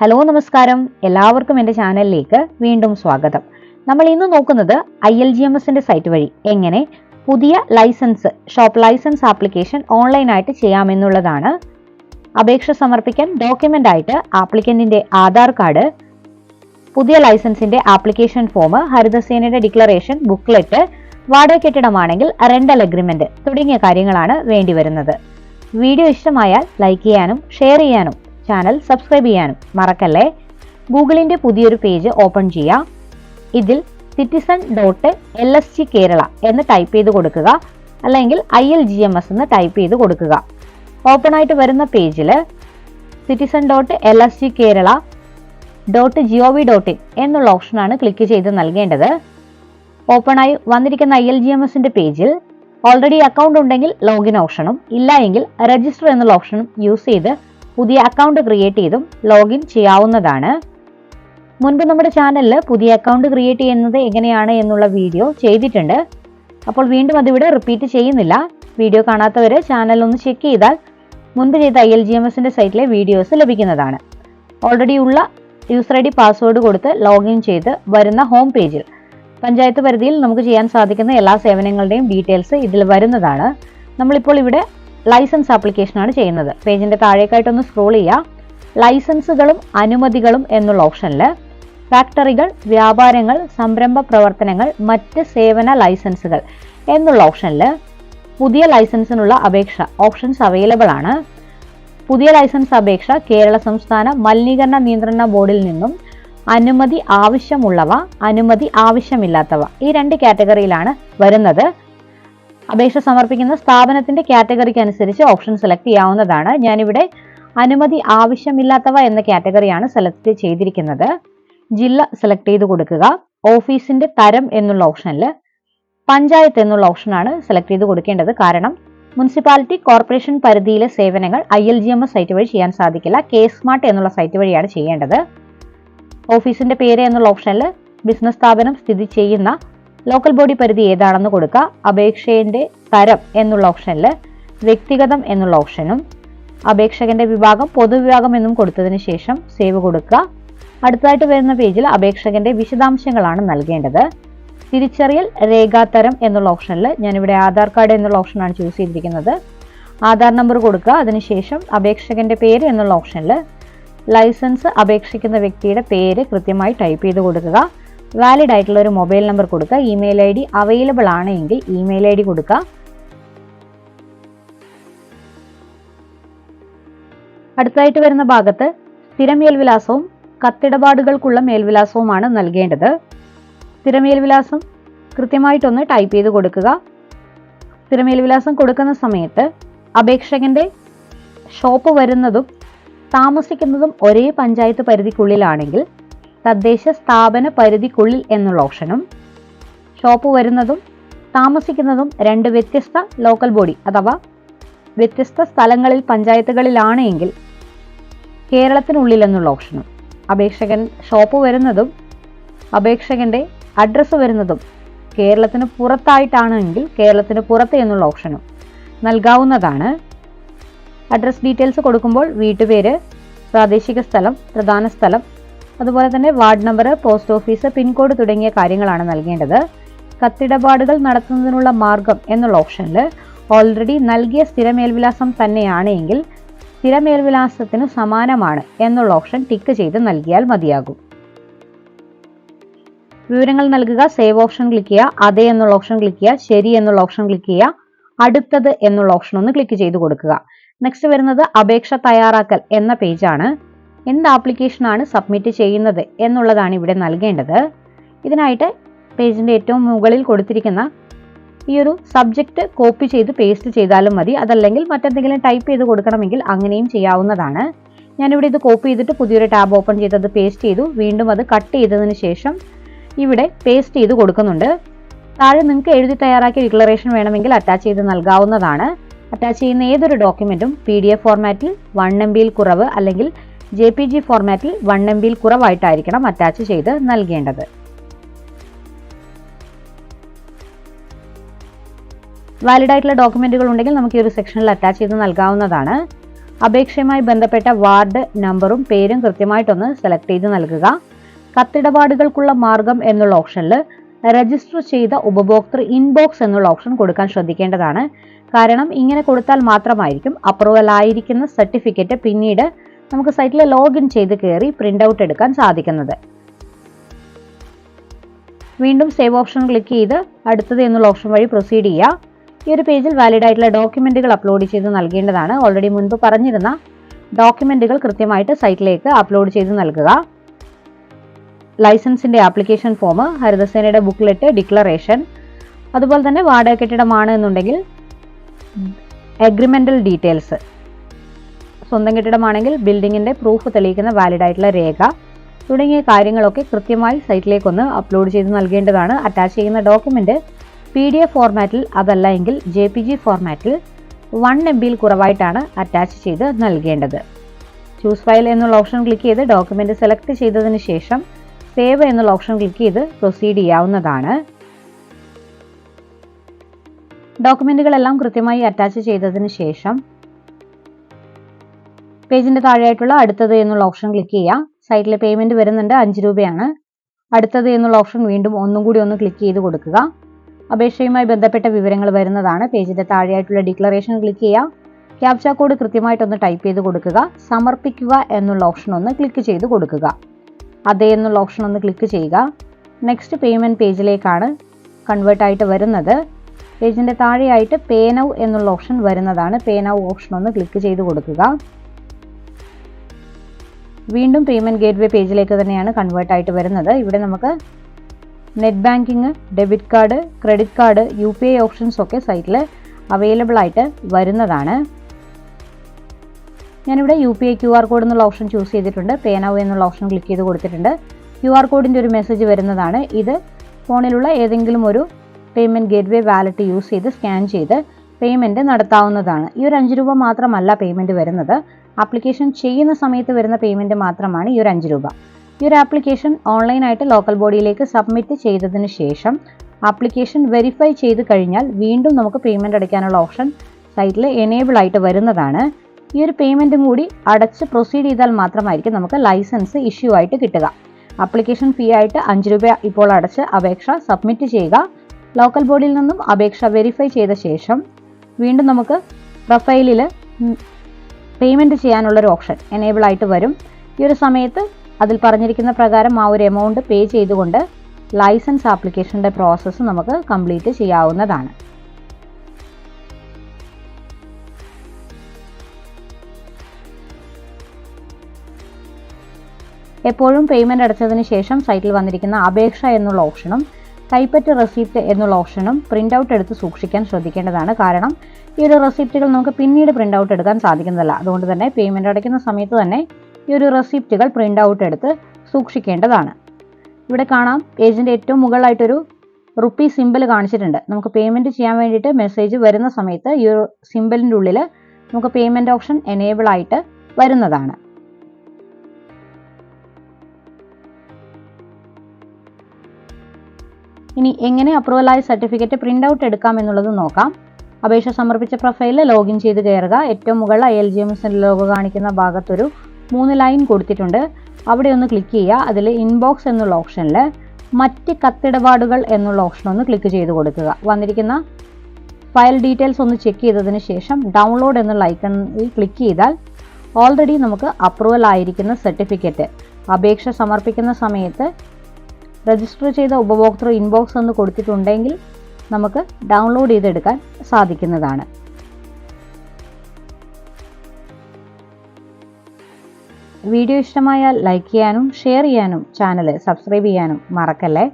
Hello നമസ്കാരം. എല്ലാവർക്കും എന്റെ ചാനലിലേക്ക് വീണ്ടും സ്വാഗതം. നമ്മൾ ഇന്ന് നോക്കുന്നത് ഐ എൽ ജി എം എസിന്റെ സൈറ്റ് വഴി എങ്ങനെ പുതിയ ലൈസൻസ് ഷോപ്പ് ലൈസൻസ് ആപ്ലിക്കേഷൻ ഓൺലൈനായിട്ട് ചെയ്യാമെന്നുള്ളതാണ്. അപേക്ഷ സമർപ്പിക്കാൻ ഡോക്യുമെന്റ് ആയിട്ട് ആപ്ലിക്കന്റിന്റെ ആധാർ കാർഡ് പുതിയ ലൈസൻസിന്റെ ആപ്ലിക്കേഷൻ ഫോം ഹരിതസേനയുടെ ഡിക്ലറേഷൻ ബുക്ക്ലെറ്റ് വാടക കെട്ടിടമാണെങ്കിൽ റെന്റൽ അഗ്രിമെന്റ് തുടങ്ങിയ കാര്യങ്ങളാണ് വേണ്ടി വരുന്നത്. വീഡിയോ ഇഷ്ടമായാൽ ലൈക്ക് ചെയ്യാനും ഷെയർ ചെയ്യാനും ചാനൽ സബ്സ്ക്രൈബ് ചെയ്യാനും മറക്കല്ലേ? ഗൂഗിളിന്റെ പുതിയൊരു പേജ് ഓപ്പൺ ചെയ്യുക ഇതിൽ citizen dot L S G Kerala എന്ന് ടൈപ്പ് ചെയ്ത് കൊടുക്കുക. അല്ലെങ്കിൽ I L G M S എന്ന് ടൈപ്പ് ചെയ്ത് കൊടുക്കുക. ഓപ്പൺ ആയിട്ട് വരുന്ന പേജിൽ citizen dot L S G Kerala dot G O V dot in എന്നുള്ള ഓപ്ഷനാണ് ക്ലിക്ക് ചെയ്ത് നൽകേണ്ടത്. ഓപ്പണായി വന്നിരിക്കുന്ന ഐ എൽ ജി എം എസിന്റെ പേജിൽ ഓൾറെഡി അക്കൗണ്ട് ഉണ്ടെങ്കിൽ ലോഗിൻ ഓപ്ഷനും ഇല്ല എങ്കിൽ രജിസ്റ്റർ എന്നുള്ള ഓപ്ഷനും യൂസ് ചെയ്ത് പുതിയ അക്കൗണ്ട് ക്രിയേറ്റ് ചെയ്തും ലോഗിൻ ചെയ്യാവുന്നതാണ്. മുൻപ് നമ്മുടെ ചാനലിൽ പുതിയ അക്കൗണ്ട് ക്രിയേറ്റ് ചെയ്യുന്നത് എങ്ങനെയാണ് എന്നുള്ള വീഡിയോ ചെയ്തിട്ടുണ്ട്. അപ്പോൾ വീണ്ടും അതിവിടെ റിപ്പീറ്റ് ചെയ്യുന്നില്ല. വീഡിയോ കാണാത്തവർ ചാനൽ ഒന്ന് ചെക്ക് ചെയ്താൽ മുൻപ് ചെയ്ത ഐ എൽ ജി എം എസിന്റെ സൈറ്റിലെ വീഡിയോസ് ലഭിക്കുന്നതാണ്. ഓൾറെഡി ഉള്ള യൂസർ ഐ ഡി പാസ്വേഡ് കൊടുത്ത് ലോഗിൻ ചെയ്ത് വരുന്ന ഹോം പേജിൽ പഞ്ചായത്ത് പരിധിയിൽ നമുക്ക് ചെയ്യാൻ സാധിക്കുന്ന എല്ലാ സേവനങ്ങളുടെയും ഡീറ്റെയിൽസ് ഇതിൽ വരുന്നതാണ്. നമ്മളിപ്പോൾ ഇവിടെ ലൈസൻസ് ആപ്ലിക്കേഷനാണ് ചെയ്യുന്നത്. പേജിന്റെ താഴേക്കായിട്ടൊന്ന് സ്ക്രോൾ ചെയ്യുക ലൈസൻസുകളും അനുമതികളും എന്നുള്ള ഓപ്ഷനിൽ ഫാക്ടറികൾ വ്യാപാരങ്ങൾ സംരംഭ പ്രവർത്തനങ്ങൾ മറ്റ് സേവന ലൈസൻസുകൾ എന്നുള്ള ഓപ്ഷനിൽ പുതിയ ലൈസൻസിനുള്ള അപേക്ഷ ഓപ്ഷൻസ് അവൈലബിൾ ആണ്. പുതിയ ലൈസൻസ് അപേക്ഷ കേരള സംസ്ഥാന മലിനീകരണ നിയന്ത്രണ ബോർഡിൽ നിന്നും അനുമതി ആവശ്യമുള്ളവ അനുമതി ആവശ്യമില്ലാത്തവ ഈ രണ്ട് കാറ്റഗറിയിലാണ് വരുന്നത്. അപേക്ഷ സമർപ്പിക്കുന്ന സ്ഥാപനത്തിന്റെ കാറ്റഗറിക്ക് അനുസരിച്ച് ഓപ്ഷൻ സെലക്ട് ചെയ്യാവുന്നതാണ്. ഞാനിവിടെ അനുമതി ആവശ്യമില്ലാത്തവ എന്ന കാറ്റഗറിയാണ് സെലക്ട് ചെയ്തിരിക്കുന്നത്. ജില്ല സെലക്ട് ചെയ്ത് കൊടുക്കുക. ഓഫീസിന്റെ തരം എന്നുള്ള ഓപ്ഷനിൽ പഞ്ചായത്ത് എന്നുള്ള ഓപ്ഷനാണ് സെലക്ട് ചെയ്ത് കൊടുക്കേണ്ടത്. കാരണം മുനിസിപ്പാലിറ്റി കോർപ്പറേഷൻ പരിധിയിലെ സേവനങ്ങൾ I L G M S site വഴി ചെയ്യാൻ സാധിക്കില്ല. കെ സ്മാർട്ട് എന്നുള്ള സൈറ്റ് വഴിയാണ് ചെയ്യേണ്ടത്. ഓഫീസിന്റെ പേര് എന്നുള്ള ഓപ്ഷനിൽ ബിസിനസ് സ്ഥാപനം സ്ഥിതി ചെയ്യുന്ന ലോക്കൽ ബോഡി പരിധി ഏതാണെന്ന് കൊടുക്കുക. അപേക്ഷയുടെ തരം എന്നുള്ള ഓപ്ഷനിൽ വ്യക്തിഗതം എന്നുള്ള ഓപ്ഷനും അപേക്ഷകന്റെ വിഭാഗം പൊതുവിഭാഗം എന്നും കൊടുത്തതിന് ശേഷം സേവ് കൊടുക്കുക. അടുത്തതായിട്ട് വരുന്ന പേജിൽ അപേക്ഷകന്റെ വിശദാംശങ്ങളാണ് നൽകേണ്ടത്. തിരിച്ചറിയൽ രേഖാതരം എന്നുള്ള ഓപ്ഷനിൽ ഞാനിവിടെ ആധാർ കാർഡ് എന്നുള്ള ഓപ്ഷനാണ് ചൂസ് ചെയ്തിരിക്കുന്നത്. ആധാർ നമ്പർ കൊടുക്കുക. അതിനുശേഷം അപേക്ഷകന്റെ പേര് എന്നുള്ള ഓപ്ഷനിൽ ലൈസൻസ് അപേക്ഷിക്കുന്ന വ്യക്തിയുടെ പേര് കൃത്യമായി ടൈപ്പ് ചെയ്ത് കൊടുക്കുക. വാലിഡ് ആയിട്ടുള്ള ഒരു മൊബൈൽ നമ്പർ കൊടുക്കുക ഇമെയിൽ ഐ ഡി അവൈലബിൾ ആണ് എങ്കിൽ ഇമെയിൽ ഐ ഡി കൊടുക്കുക അടുത്തായിട്ട് വരുന്ന ഭാഗത്ത് സ്ഥിര മേൽവിലാസവും കത്തിടപാടുകൾക്കുള്ള മേൽവിലാസവുമാണ് നൽകേണ്ടത്. സ്ഥിര മേൽവിലാസം കൃത്യമായിട്ടൊന്ന് ടൈപ്പ് ചെയ്ത് കൊടുക്കുക. സ്ഥിര മേൽവിലാസം കൊടുക്കുന്ന സമയത്ത് അപേക്ഷകന്റെ ഷോപ്പ് വരുന്നതും താമസിക്കുന്നതും ഒരേ പഞ്ചായത്ത് പരിധിക്കുള്ളിലാണെങ്കിൽ തദ്ദേശ സ്ഥാപന പരിധിക്കുള്ളിൽ എന്നുള്ള ഓപ്ഷനും ഷോപ്പ് വരുന്നതും താമസിക്കുന്നതും രണ്ട് വ്യത്യസ്ത ലോക്കൽ ബോഡി അഥവാ വ്യത്യസ്ത സ്ഥലങ്ങളിൽ പഞ്ചായത്തുകളിലാണ് എങ്കിൽ കേരളത്തിനുള്ളിൽ എന്നുള്ള ഓപ്ഷനും. അപേക്ഷകൻ ഷോപ്പ് വരുന്നതും അപേക്ഷകന്റെ അഡ്രസ്സ് വരുന്നതും കേരളത്തിന് പുറത്തായിട്ടാണ് എങ്കിൽ കേരളത്തിന് പുറത്ത് എന്നുള്ള ഓപ്ഷനും നൽകാവുന്നതാണ്. അഡ്രസ് ഡീറ്റെയിൽസ് കൊടുക്കുമ്പോൾ വീട്ടുപേര് പ്രാദേശിക സ്ഥലം പ്രധാന സ്ഥലം അതുപോലെ തന്നെ ward number post office pincode തുടങ്ങിയ കാര്യങ്ങളാണ് നൽകേണ്ടത്. കത്തിടപാടുകൾ നടത്തുന്നതിനുള്ള മാർഗം എന്നുള്ള ഓപ്ഷനിൽ ഓൾറെഡി നൽകിയ സ്ഥിരമേൽവിലാസം തന്നെയാണ് എങ്കിൽ സ്ഥിര മേൽവിലാസത്തിന് സമാനമാണ് എന്നുള്ള ഓപ്ഷൻ ടിക്ക് ചെയ്ത് നൽകിയാൽ മതിയാകും. വിവരങ്ങൾ നൽകുക സേവ് ഓപ്ഷൻ ക്ലിക്ക് ചെയ്യുക അതെ എന്നുള്ള ഓപ്ഷൻ ക്ലിക്ക് ചെയ്യുക ശരി എന്നുള്ള ഓപ്ഷൻ ക്ലിക്ക് ചെയ്യുക അടുത്തത് എന്നുള്ള ഓപ്ഷൻ ഒന്ന് ക്ലിക്ക് ചെയ്ത് കൊടുക്കുക. നെക്സ്റ്റ് വരുന്നത് അപേക്ഷ തയ്യാറാക്കൽ എന്ന പേജാണ് എന്ത് ആപ്ലിക്കേഷനാണ് സബ്മിറ്റ് ചെയ്യുന്നത് എന്നുള്ളതാണ് ഇവിടെ നൽകേണ്ടത്. ഇതിനായിട്ട് പേജിന്റെ ഏറ്റവും മുകളിൽ കൊടുത്തിരിക്കുന്ന ഈ ഒരു സബ്ജക്റ്റ് കോപ്പി ചെയ്ത് പേസ്റ്റ് ചെയ്താലും മതി. അതല്ലെങ്കിൽ മറ്റെന്തെങ്കിലും ടൈപ്പ് ചെയ്ത് കൊടുക്കണമെങ്കിൽ അങ്ങനെയും ചെയ്യാവുന്നതാണ്. ഞാനിവിടെ ഇത് കോപ്പി ചെയ്തിട്ട് പുതിയൊരു ടാബ് ഓപ്പൺ ചെയ്തത് പേസ്റ്റ് ചെയ്തു. വീണ്ടും അത് കട്ട് ചെയ്തതിന് ശേഷം ഇവിടെ പേസ്റ്റ് ചെയ്ത് കൊടുക്കുന്നുണ്ട്. താഴെ നിങ്ങൾക്ക് എഴുതി തയ്യാറാക്കിയ ഡിക്ലറേഷൻ വേണമെങ്കിൽ അറ്റാച്ച് ചെയ്ത് നൽകാവുന്നതാണ്. അറ്റാച്ച് ചെയ്യുന്ന ഏതൊരു ഡോക്യുമെന്റും പി ഡി എഫ് ഫോർമാറ്റിൽ വൺ എം ബിയിൽ കുറവ് അല്ലെങ്കിൽ ജെ പി ജി ഫോർമാറ്റിൽ വൺ എം ബിയിൽ കുറവായിട്ടായിരിക്കണം അറ്റാച്ച് ചെയ്ത് നൽകേണ്ടത്. വാലിഡ് ആയിട്ടുള്ള ഡോക്യുമെന്റുകൾ ഉണ്ടെങ്കിൽ നമുക്ക് ഈ ഒരു സെക്ഷനിൽ അറ്റാച്ച് ചെയ്ത് നൽകാവുന്നതാണ്. അപേക്ഷയുമായി ബന്ധപ്പെട്ട വാർഡ് നമ്പറും പേരും കൃത്യമായിട്ടൊന്ന് സെലക്ട് ചെയ്ത് നൽകുക. കത്തിടപാടുകൾക്കുള്ള മാർഗം എന്നുള്ള ഓപ്ഷനിൽ രജിസ്റ്റർ ചെയ്ത ഉപഭോക്തൃ ഇൻബോക്സ് എന്നുള്ള ഓപ്ഷൻ കൊടുക്കാൻ ശ്രദ്ധിക്കേണ്ടതാണ്. കാരണം ഇങ്ങനെ കൊടുത്താൽ മാത്രമായിരിക്കും അപ്രൂവൽ ആയിരിക്കുന്ന സർട്ടിഫിക്കറ്റ് പിന്നീട് നമുക്ക് സൈറ്റിൽ ലോഗിൻ ചെയ്ത് കയറി പ്രിന്റ് ഔട്ട് എടുക്കാൻ സാധിക്കുന്നത്. വീണ്ടും സേവ് ഓപ്ഷൻ ക്ലിക്ക് ചെയ്ത് അടുത്തത് എന്നുള്ള ഓപ്ഷൻ വഴി പ്രൊസീഡ് ചെയ്യുക ഈ ഒരു പേജിൽ വാലിഡ് ആയിട്ടുള്ള ഡോക്യുമെന്റുകൾ അപ്ലോഡ് ചെയ്ത് നൽകേണ്ടതാണ്. ഓൾറെഡി മുൻപ് പറഞ്ഞിരുന്ന ഡോക്യുമെന്റുകൾ കൃത്യമായിട്ട് സൈറ്റിലേക്ക് അപ്ലോഡ് ചെയ്ത് നൽകുക. ലൈസൻസിന്റെ ആപ്ലിക്കേഷൻ ഫോം ഹരിതസേനയുടെ ബുക്ക്ലെറ്റ് ഡിക്ലറേഷൻ അതുപോലെ തന്നെ വാടക കെട്ടിടമാണ് എന്നുണ്ടെങ്കിൽ അഗ്രിമെന്റൽ ഡീറ്റെയിൽസ് സ്വന്തം കെട്ടിടമാണെങ്കിൽ ബിൽഡിങ്ങിന്റെ പ്രൂഫ് തെളിയിക്കുന്ന വാലിഡ് ആയിട്ടുള്ള രേഖ. തുടങ്ങിയ കാര്യങ്ങളൊക്കെ കൃത്യമായി സൈറ്റിലേക്കൊന്ന് അപ്ലോഡ് ചെയ്ത് നൽകേണ്ടതാണ്. അറ്റാച്ച് ചെയ്യുന്ന ഡോക്യുമെന്റ് പി ഡി എഫ് ഫോർമാറ്റിൽ അതല്ല എങ്കിൽ ജെ പി ജി ഫോർമാറ്റിൽ വൺ എം ബിയിൽ കുറവായിട്ടാണ് അറ്റാച്ച് ചെയ്ത് നൽകേണ്ടത്. ചൂസ് ഫയൽ എന്നുള്ള ഓപ്ഷൻ ക്ലിക്ക് ചെയ്ത് ഡോക്യുമെന്റ് സെലക്ട് ചെയ്തതിന് ശേഷം സേവ് എന്നുള്ള ഓപ്ഷൻ ക്ലിക്ക് ചെയ്ത് പ്രൊസീഡ് ചെയ്യാവുന്നതാണ്. ഡോക്യുമെന്റുകളെല്ലാം കൃത്യമായി അറ്റാച്ച് ചെയ്തതിന് ശേഷം പേജിന്റെ താഴെയായിട്ടുള്ള അടുത്തത് എന്നുള്ള ഓപ്ഷൻ ക്ലിക്ക് ചെയ്യാം. സൈറ്റിൽ പേയ്മെന്റ് വരുന്നുണ്ട് അഞ്ച് രൂപയാണ്. അടുത്തത് എന്നുള്ള ഓപ്ഷൻ വീണ്ടും ഒന്നും കൂടി ഒന്ന് ക്ലിക്ക് ചെയ്ത് കൊടുക്കുക. അപേക്ഷയുമായി ബന്ധപ്പെട്ട വിവരങ്ങൾ വരുന്നതാണ്. പേജിന്റെ താഴെയായിട്ടുള്ള ഡിക്ലറേഷൻ ക്ലിക്ക് ചെയ്യുക. ക്യാപ്ച കോഡ് കൃത്യമായിട്ടൊന്ന് ടൈപ്പ് ചെയ്ത് കൊടുക്കുക. സമർപ്പിക്കുക എന്നുള്ള ഓപ്ഷൻ ഒന്ന് ക്ലിക്ക് ചെയ്ത് കൊടുക്കുക. അതേ എന്നുള്ള ഓപ്ഷൻ ഒന്ന് ക്ലിക്ക് ചെയ്യുക. നെക്സ്റ്റ് പേയ്മെന്റ് പേജിലേക്കാണ് കൺവേർട്ട് ആയിട്ട് വരുന്നത്. പേജിന്റെ താഴെയായിട്ട് പേ നൗ എന്നുള്ള ഓപ്ഷൻ വരുന്നതാണ്. പേ നൗ ഓപ്ഷൻ ഒന്ന് ക്ലിക്ക് ചെയ്ത് കൊടുക്കുക. വീണ്ടും പേയ്മെന്റ് ഗേറ്റ്വേ പേജിലേക്ക് തന്നെയാണ് കൺവേർട്ട് ആയിട്ട് വരുന്നത്. ഇവിടെ നമുക്ക് net banking debit card credit card U P I options ഒക്കെ സൈറ്റിൽ അവൈലബിൾ ആയിട്ട് വരുന്നതാണ്. ഞാനിവിടെ U P I Q R code എന്നുള്ള ഓപ്ഷൻ ചൂസ് ചെയ്തിട്ടുണ്ട്. പേ എന്നുള്ള ഓപ്ഷൻ ക്ലിക്ക് ചെയ്ത് കൊടുത്തിട്ടുണ്ട്. ക്യു ആർ കോഡിന്റെ ഒരു മെസ്സേജ് വരുന്നതാണ്. ഇത് ഫോണിലുള്ള ഏതെങ്കിലും ഒരു പേയ്മെന്റ് ഗേറ്റ്വേ വാലറ്റ് യൂസ് ചെയ്ത് സ്കാൻ ചെയ്ത് പേയ്മെന്റ് നടത്താവുന്നതാണ്. ഈ ഒരു അഞ്ച് രൂപ മാത്രമല്ല പേയ്മെന്റ് വരുന്നത്. ആപ്ലിക്കേഷൻ ചെയ്യുന്ന സമയത്ത് വരുന്ന പേയ്മെന്റ് മാത്രമാണ് ഈ ഒരു അഞ്ച് രൂപ. ഈ ഒരു ആപ്ലിക്കേഷൻ ഓൺലൈനായിട്ട് ലോക്കൽ ബോഡിയിലേക്ക് സബ്മിറ്റ് ചെയ്തതിന് ശേഷം ആപ്ലിക്കേഷൻ വെരിഫൈ ചെയ്ത് കഴിഞ്ഞാൽ വീണ്ടും നമുക്ക് പേയ്മെന്റ് അടയ്ക്കാനുള്ള ഓപ്ഷൻ സൈറ്റിൽ എനേബിൾ ആയിട്ട് വരുന്നതാണ്. ഈ ഒരു പേയ്മെന്റും കൂടി അടച്ച് പ്രൊസീഡ് ചെയ്താൽ മാത്രമായിരിക്കും നമുക്ക് ലൈസൻസ് ഇഷ്യൂ ആയിട്ട് കിട്ടുക. ആപ്ലിക്കേഷൻ ഫീ ആയിട്ട് അഞ്ച് രൂപ ഇപ്പോൾ അടച്ച് അപേക്ഷ സബ്മിറ്റ് ചെയ്യുക. ലോക്കൽ ബോഡിയിൽ നിന്നും അപേക്ഷ വെരിഫൈ ചെയ്ത ശേഷം വീണ്ടും നമുക്ക് പ്രൊഫൈലിൽ പേയ്മെന്റ് ചെയ്യാനുള്ളൊരു ഓപ്ഷൻ എനേബിൾ ആയിട്ട് വരും. ഈ ഒരു സമയത്ത് അതിൽ പറഞ്ഞിരിക്കുന്ന പ്രകാരം ആ ഒരു എമൗണ്ട് പേ ചെയ്തുകൊണ്ട് ലൈസൻസ് ആപ്ലിക്കേഷന്റെ പ്രോസസ്സ് നമുക്ക് കംപ്ലീറ്റ് ചെയ്യാവുന്നതാണ്. എപ്പോഴും പേയ്മെന്റ് അടച്ചതിന് ശേഷം സൈറ്റിൽ വന്നിരിക്കുന്ന അപേക്ഷ എന്നുള്ള ഓപ്ഷനും കൈപ്പറ്റ് റെസിപ്റ്റ് എന്നുള്ള ഓപ്ഷനും പ്രിന്റ് ഔട്ട് എടുത്ത് സൂക്ഷിക്കാൻ ശ്രദ്ധിക്കേണ്ടതാണ്. കാരണം ഈ ഒരു റെസിപ്റ്റുകൾ നമുക്ക് പിന്നീട് പ്രിന്റ് ഔട്ട് എടുക്കാൻ സാധിക്കുന്നതല്ല. അതുകൊണ്ട് തന്നെ പേയ്മെന്റ് അടയ്ക്കുന്ന സമയത്ത് തന്നെ ഈ ഒരു റെസിപ്റ്റുകൾ പ്രിന്റ് ഔട്ട് എടുത്ത് സൂക്ഷിക്കേണ്ടതാണ്. ഇവിടെ കാണാം. പേജിന്റെ ഏറ്റവും മുകളിലായിട്ടൊരു റുപ്പി സിമ്പിൾ കാണിച്ചിട്ടുണ്ട്. നമുക്ക് പേയ്മെന്റ് ചെയ്യാൻ വേണ്ടിയിട്ട് മെസ്സേജ് വരുന്ന സമയത്ത് ഈ ഒരു സിമ്പിളിന്റെ ഉള്ളിൽ നമുക്ക് പേയ്മെന്റ് ഓപ്ഷൻ എനേബിൾ ആയിട്ട് വരുന്നതാണ്. ഇനി എങ്ങനെ അപ്രൂവൽ അപ്രൂവലായ സർട്ടിഫിക്കറ്റ് പ്രിന്റ് ഔട്ട് എടുക്കാം എന്നുള്ളത് നോക്കാം. അപേക്ഷ സമർപ്പിച്ച പ്രൊഫൈലിൽ ലോഗിൻ ചെയ്ത് കയറുക. ഏറ്റവും മുകളിൽ ഐ എൽ ജി എം എസിന്റെ ലോഗോ കാണിക്കുന്ന ഭാഗത്തൊരു മൂന്ന് ലൈൻ കൊടുത്തിട്ടുണ്ട്. അവിടെ ഒന്ന് ക്ലിക്ക് ചെയ്യുക. അതിൽ ഇൻബോക്സ് എന്നുള്ള ഓപ്ഷനിൽ മറ്റ് കത്തിടപാടുകൾ എന്നുള്ള ഓപ്ഷൻ ഒന്ന് ക്ലിക്ക് ചെയ്ത് കൊടുക്കുക. വന്നിരിക്കുന്ന ഫയൽ ഡീറ്റെയിൽസ് ഒന്ന് ചെക്ക് ചെയ്തതിന് ശേഷം ഡൗൺലോഡ് എന്നുള്ള ഐക്കണിൽ ക്ലിക്ക് ചെയ്താൽ ഓൾറെഡി നമുക്ക് അപ്രൂവൽ ആയിരിക്കുന്ന സർട്ടിഫിക്കറ്റ്. അപേക്ഷ സമർപ്പിക്കുന്ന സമയത്ത് രജിസ്റ്റർ ചെയ്ത ഉപഭോക്തൃ ഇൻബോക്സ് ഒന്ന് കൊടുത്തിട്ടുണ്ടെങ്കിൽ നമുക്ക് ഡൗൺലോഡ് ചെയ്തെടുക്കാൻ സാധിക്കുന്നതാണ്. വീഡിയോ ഇഷ്ടമായാൽ ലൈക്ക് ചെയ്യാനും ഷെയർ ചെയ്യാനും ചാനൽ സബ്സ്ക്രൈബ് ചെയ്യാനും മറക്കല്ലേ?